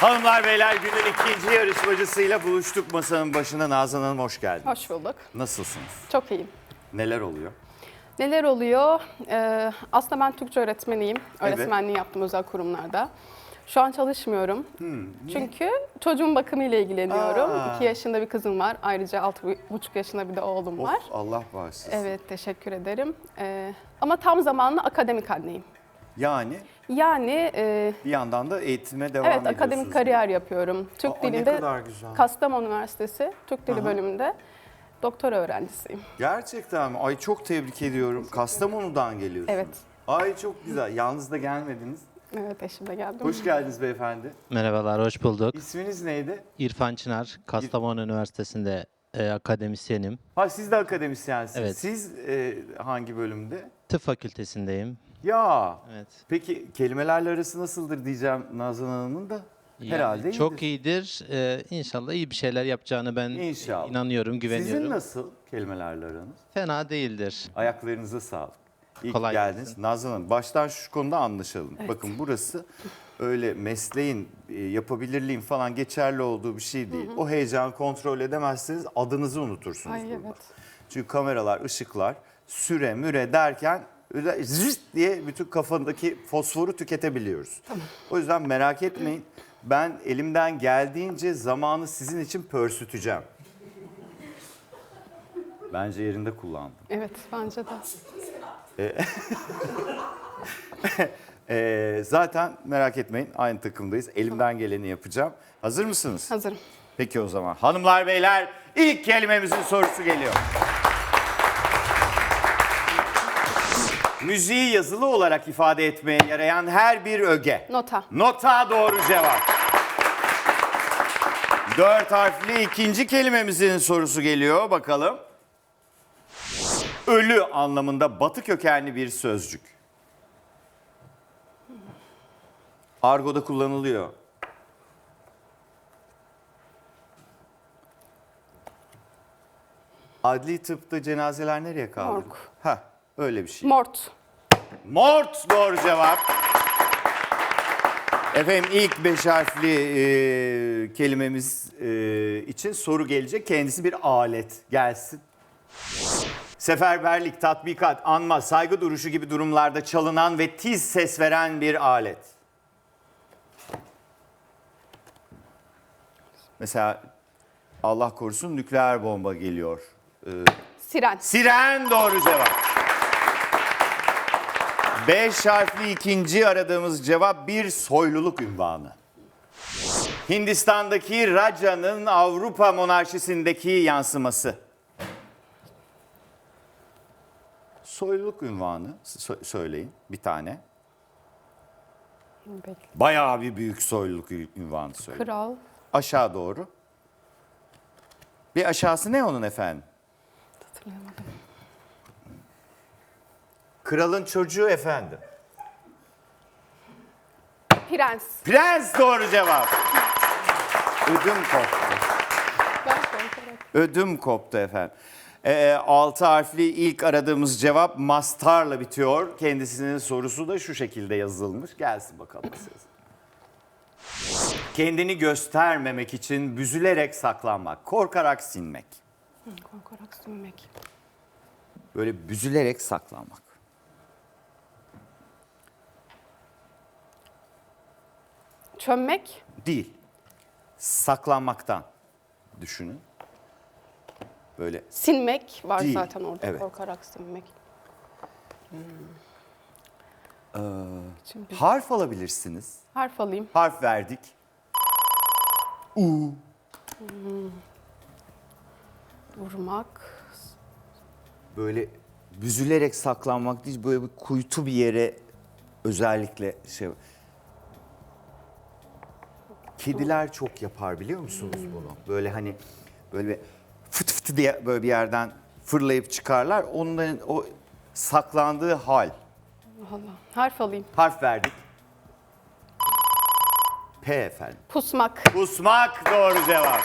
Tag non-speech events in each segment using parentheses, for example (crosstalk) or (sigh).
Hanımlar beyler günün ikinci yarışmacısıyla buluştuk masanın başına. Nazan Hanım hoş geldiniz. Hoş bulduk. Nasılsınız? Çok iyiyim. Neler oluyor? Neler oluyor? Ee, aslında ben Türkçe öğretmeniyim. Öğretmenliği yaptım özel kurumlarda. Şu an çalışmıyorum. Çünkü çocuğun bakımıyla ilgileniyorum. Hmm, Aa. 2 yaşında bir kızım var. Ayrıca 6,5 yaşında bir de oğlum var. Of Allah bağışlasın. Evet, teşekkür ederim. Ee, ama tam zamanlı akademik anneyim. Yani Yani e, bir yandan da eğitime devam evet ediyorsunuz. akademik kariyer yapıyorum. Türk Aa, ne dilinde kadar güzel. Kastamonu Üniversitesi Türk Dili Aha. bölümünde doktora öğrencisiyim. Gerçekten mi? Ay çok tebrik ediyorum. Kastamonu'dan geliyorsunuz. Evet. Ay çok güzel. Yalnız da gelmediniz. Evet, eşimle geldim. Hoş geldiniz beyefendi. Merhabalar, hoş bulduk. İsminiz neydi? İrfan Çınar, Kastamonu Üniversitesi'nde e, akademisyenim. Ha siz de akademisyensiniz. Evet. Siz e, hangi bölümde? Tıp fakültesindeyim. Ya. Evet. Peki kelimelerle arası nasıldır diyeceğim Nazan Hanım'ın da. Herhalde çok iyidir. iyidir. E, inşallah iyi bir şeyler yapacağını ben İnşallah. inanıyorum, güveniyorum. Sizin nasıl kelimelerle aranız? Fena değildir. Ayaklarınıza sağlık. İyi Kolay geldiniz. gelsin. Nazan Hanım baştan şu konuda anlaşalım. Bakın burası öyle mesleğin, e, yapabilirliğin falan geçerli olduğu bir şey değil. O heyecanı kontrol edemezseniz adınızı unutursunuz Ay burada. evet. Çünkü kameralar, ışıklar, süre, müre derken zırt diye bütün kafandaki fosforu tüketebiliyoruz. O yüzden merak etmeyin. Ben elimden geldiğince zamanı sizin için pörsüteceğim. Bence yerinde kullandım. Evet, bence de. Ee, (laughs) zaten merak etmeyin aynı takımdayız. Elimden geleni yapacağım. Hazır mısınız? Hazırım. Peki o zaman. Hanımlar beyler ilk kelimemizin sorusu geliyor. Müziği yazılı olarak ifade etmeye yarayan her bir öge. Nota. Nota doğru cevap. Dört harfli ikinci kelimemizin sorusu geliyor. Bakalım. Ölü anlamında batı kökenli bir sözcük. Argo'da kullanılıyor. Adli tıpta cenazeler nereye kaldırılır? Morg. Ha, öyle bir şey. Mort. Mort doğru cevap. Efendim ilk beş harfli e, kelimemiz e, için soru gelecek. Kendisi bir alet. Gelsin. Seferberlik, tatbikat, anma, saygı duruşu gibi durumlarda çalınan ve tiz ses veren bir alet. Mesela Allah korusun nükleer bomba geliyor. E, Siren. Siren doğru cevap. Beş harfli ikinci aradığımız cevap bir soyluluk ünvanı. Hindistan'daki Raja'nın Avrupa monarşisindeki yansıması. Soyluluk ünvanı sö- söyleyin bir tane. Bekle. Bayağı bir büyük soyluluk ünvanı söyleyin. Kral. Aşağı doğru. Bir aşağısı ne onun efendim? Hatırlayamadım. Kralın çocuğu efendim. Prens. Prens doğru cevap. Ödüm koptu. Ben. Ödüm koptu efendim. Ee, altı harfli ilk aradığımız cevap mastarla bitiyor. Kendisinin sorusu da şu şekilde yazılmış. Gelsin bakalım siz. Kendini göstermemek için büzülerek saklanmak, korkarak sinmek. Hı, Korkarak sürmek. Böyle büzülerek saklanmak. Çömmek. Değil. Saklanmaktan düşünün. Böyle Sinmek var Değil, zaten orada. evet. Korkarak sinmek. Hmm. Şimdi harf alabilirsiniz. harf alayım. Harf verdik. U. Vurmak. böyle büzülerek saklanmak değil böyle bir kuytu bir yere özellikle şey Kediler çok yapar biliyor musunuz bunu? Böyle hani böyle bir fıt fıt diye böyle bir yerden fırlayıp çıkarlar. Onların o saklandığı hal. Allah. Harf alayım. Harf verdik. P efendim. Pusmak. Kusmak doğru cevap.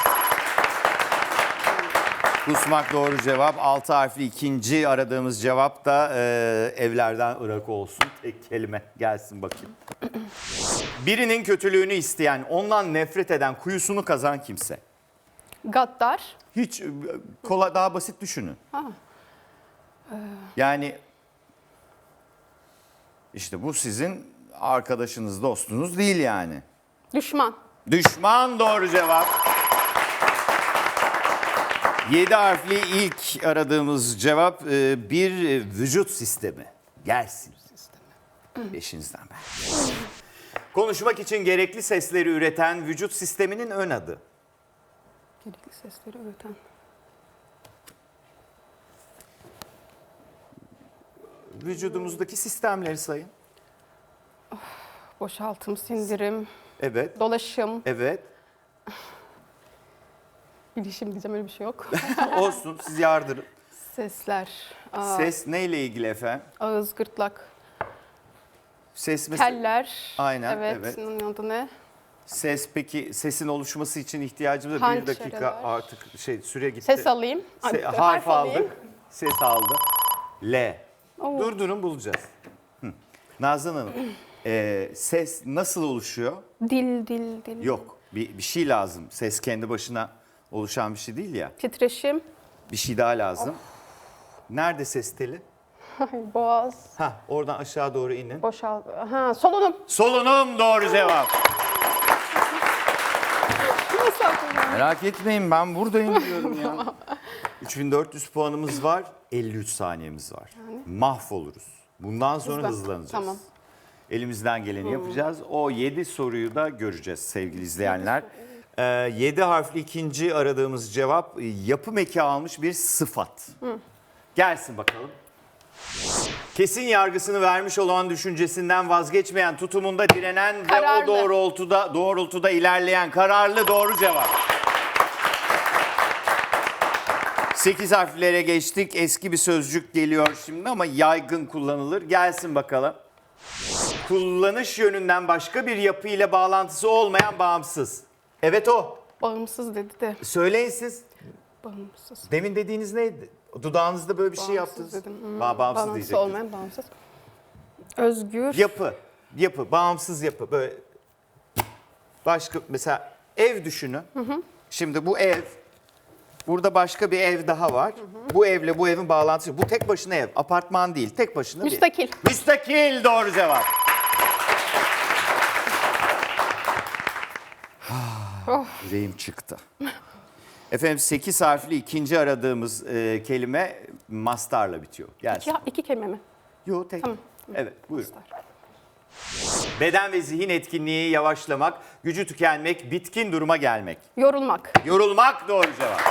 Kusmak doğru cevap. Altı harfli ikinci aradığımız cevap da e, evlerden ırak olsun. Tek kelime gelsin bakayım. Birinin kötülüğünü isteyen, ondan nefret eden, kuyusunu kazan kimse. Gaddar. Hiç e, kolay daha basit düşünün. Yani işte bu sizin arkadaşınız, dostunuz değil yani. Düşman. Düşman doğru cevap. 7 harfli ilk aradığımız cevap e, bir vücut sistemi. Gelsin. Beşinizden beri. Konuşmak için gerekli sesleri üreten vücut sisteminin ön adı. Gerekli sesleri üreten. Vücudumuzdaki sistemleri sayın. Boşaltım, sindirim, Evet, dolaşım, evet. (laughs) bilişim diyeceğim öyle bir şey yok. (laughs) Olsun siz yardırın. Sesler, aa, Ses neyle ilgili efendim? ağız, gırtlak, Ses mesela. teller. Aynen, Evet, evet. onun adı ne? Ses peki sesin oluşması için ihtiyacımız var. Bir dakika artık şey süre gitti. Ses alayım. Se- Ay, harf alayım. aldık. Ses aldı. L. Oo. Dur durun bulacağız. Hı. Nazan Hanım, (clears throat) e, ses nasıl oluşuyor? Dil, dil, dil. Yok, bir, bir şey lazım. Ses kendi başına oluşan bir şey değil ya. Titreşim, Bir şey daha lazım. Nerede ses teli? Boğaz, Ha, oradan aşağı doğru inin. boşal... Ha, solunum. Solunum doğru cevap. Nasıl aklımdan? Merak etmeyin ben buradayım diyorum ya. 3400 puanımız var, 53 saniyemiz var. Mahvoluruz. Bundan sonra Hızlı. hızlanacağız. Tamam. Elimizden geleni yapacağız. O 7 soruyu da göreceğiz sevgili izleyenler. 7 harfli ikinci aradığımız cevap e, yapım eki almış bir sıfat. Gelsin bakalım. Kesin yargısını vermiş olan düşüncesinden vazgeçmeyen, tutumunda direnen ve o Kararlı. doğrultuda doğrultuda ilerleyen kararlı doğru cevap. 8 harflere geçtik. Eski bir sözcük geliyor şimdi ama yaygın kullanılır. Gelsin bakalım. Kullanış yönünden başka bir yapı ile bağlantısı olmayan bağımsız. Evet o. Bağımsız dedi de. Söyleyin siz. Bağımsız. Demin dediğiniz neydi? Dudağınızda böyle bir şey Bağımsız yaptınız. dedim. Hmm, Ba- bağımsız Bağlantısı diyecektiniz. olmayan bağımsız. Özgür. Yapı. Yapı. Bağımsız yapı. Böyle başka mesela ev düşünün. Şimdi bu ev Burada başka bir ev daha var. Bu evle bu evin bağlantısı. Bu tek başına ev. Apartman değil. Tek başına bir. Müstakil. Müstakil doğru cevap. Oh. Yüreğim çıktı. (laughs) Efendim 8 harfli ikinci aradığımız e, kelime mastarla bitiyor. Gelsin. İki, iki kelime mi? Yo tek. Tamam. Evet buyurun. Beden ve zihin etkinliği yavaşlamak, gücü tükenmek, bitkin duruma gelmek. Yorulmak. Yorulmak doğru cevap.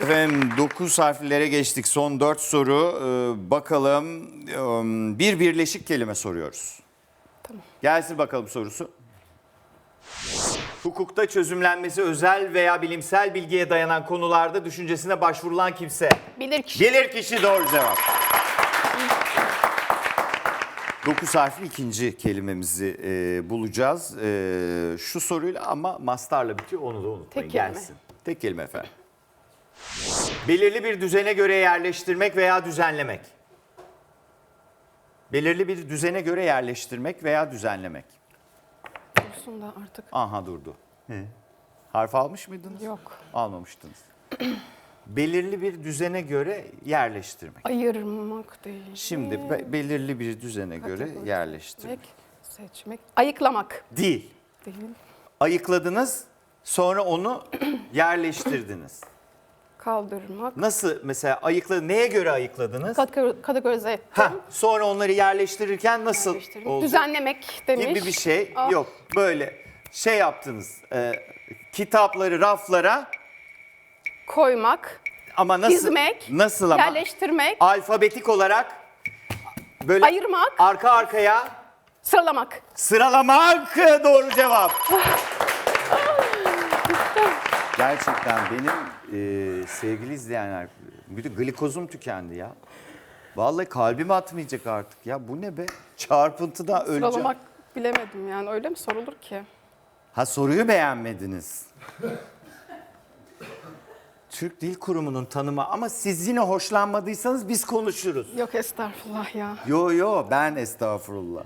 Efendim 9 harflere geçtik. Son 4 soru. Ee, bakalım Ee, bir birleşik kelime soruyoruz. Tamam. Gelsin bakalım sorusu. Hukukta çözümlenmesi özel veya bilimsel bilgiye dayanan konularda düşüncesine başvurulan kimse. Bilir kişi. Bilir kişi doğru cevap. 9 harfli ikinci kelimemizi e, bulacağız. E, şu soruyla ama mastarla bitiyor onu da unutmayın. Tek kelime. Gelsin. Tek kelime efendim. Belirli bir düzene göre yerleştirmek veya düzenlemek. Belirli bir düzene göre yerleştirmek veya düzenlemek. Dursun da artık. Aha durdu. Harf almış mıydınız? Yok. Almamıştınız. Belirli bir düzene göre yerleştirmek. Ayırmak değil. Şimdi be- belirli bir düzene göre yerleştirmek. Seçmek. Seçmek. Ayıklamak. Değil. Değil. Ayıkladınız, sonra onu (clears throat) yerleştirdiniz. Kaldırmak. Nasıl mesela ayıkladı neye göre ayıkladınız? Kategori- Kategorize ettim. Ha, sonra onları yerleştirirken nasıl oldu? Düzenlemek demiş. gibi bir şey Ah. yok. Böyle şey yaptınız. e, kitapları raflara Koymak. ama nasıl Dizmek, nasıl ama Yerleştirmek. alfabetik olarak böyle Ayırmak. arka arkaya Sıralamak. Sıralamak doğru cevap. Gerçekten benim e, sevgili izleyenler bir de glikozum tükendi ya. Vallahi kalbim atmayacak artık ya. Bu ne be? Çarpıntıdan öleceğim. Sıralamak bilemedim yani. Öyle mi sorulur ki? Ha soruyu beğenmediniz. Türk Dil Kurumu'nun tanımı ama siz yine hoşlanmadıysanız biz konuşuruz. Yok estağfurullah ya. Yo yo ben estağfurullah.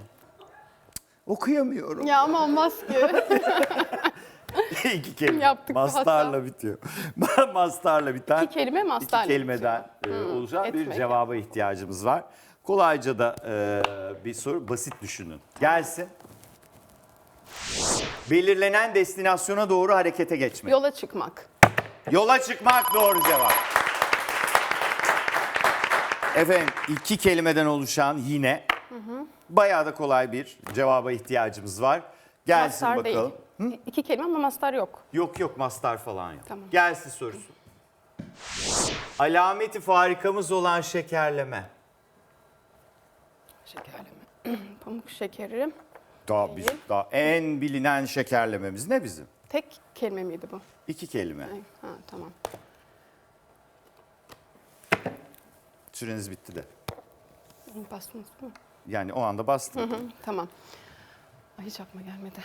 Okuyamıyorum. Ya ama olmaz ki. (laughs) (laughs) İki kelime. Yaptık bu Mastarla hata. bitiyor. (laughs) mastarla biten İki kelime mastarla iki kelimeden e, oluşan bir etmek. cevaba ihtiyacımız var. Kolayca da e, bir soru basit düşünün. Gelsin. Belirlenen destinasyona doğru harekete geçmek. Yola çıkmak. Yola çıkmak doğru cevap. Efendim iki kelimeden oluşan yine bayağı da kolay bir cevaba ihtiyacımız var. Gelsin mastar bakalım. değil. İki kelime ama mastar yok. Yok yok mastar falan yok. Tamam. Gelsin sorusu. Alameti farikamız olan şekerleme. Şekerleme. (clears throat) Pamuk şekeri. Daha bizim daha en bilinen şekerlememiz ne bizim? Tek kelime miydi bu? İki kelime. Ay, Ha, tamam. Süreniz bitti de. Bastınız mi? Yani o anda bastım. Hı, tamam. Ay, hiç aklıma gelmedi.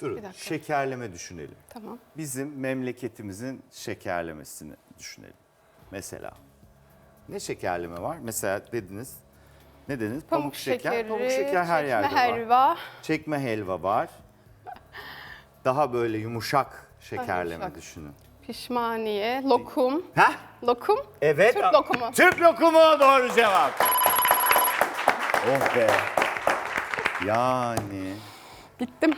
Durun. Şekerleme düşünelim. Tamam. Bizim memleketimizin şekerlemesini düşünelim. Mesela. Ne şekerleme var? Mesela dediniz. Ne dediniz? Pamuk, şekeri, Pamuk şeker her yerde var. helva. Çekme helva var. Daha böyle yumuşak şekerleme yumuşak. düşünün. Pişmaniye, lokum. Heh, Lokum. evet. Türk lokumu. Türk lokumu doğru cevap. Oh be. Yani Bittim.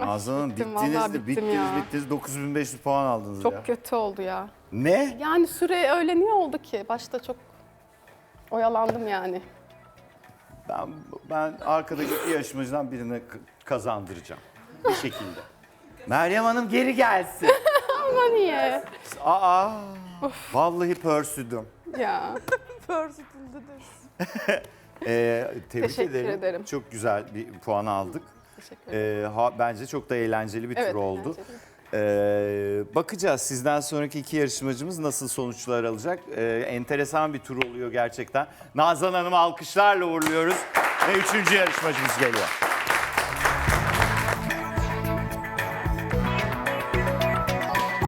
Ağzının bittim, bittiniz vallahi de bittim bittiniz ya. bittiniz 9500 puan aldınız Çok ya. kötü oldu ya. Ne? Yani süre öyle niye oldu ki? Başta çok oyalandım yani. Ben ben arkadaki iki yarışmacıdan birini k- kazandıracağım. Bir şekilde. (laughs) Meryem Hanım geri gelsin. (laughs) Ama niye? Aa, vallahi pörsüdüm. Ya. (laughs) Ee, tebrik Teşekkür ederim. ederim. Çok güzel bir puan aldık. Teşekkür ederim. Ee, ha, bence çok da eğlenceli bir Evet, tur oldu. Ee, bakacağız sizden sonraki iki yarışmacımız nasıl sonuçlar alacak. Ee, enteresan bir tur oluyor gerçekten. Nazan Hanım'ı alkışlarla uğurluyoruz ve üçüncü yarışmacımız geliyor.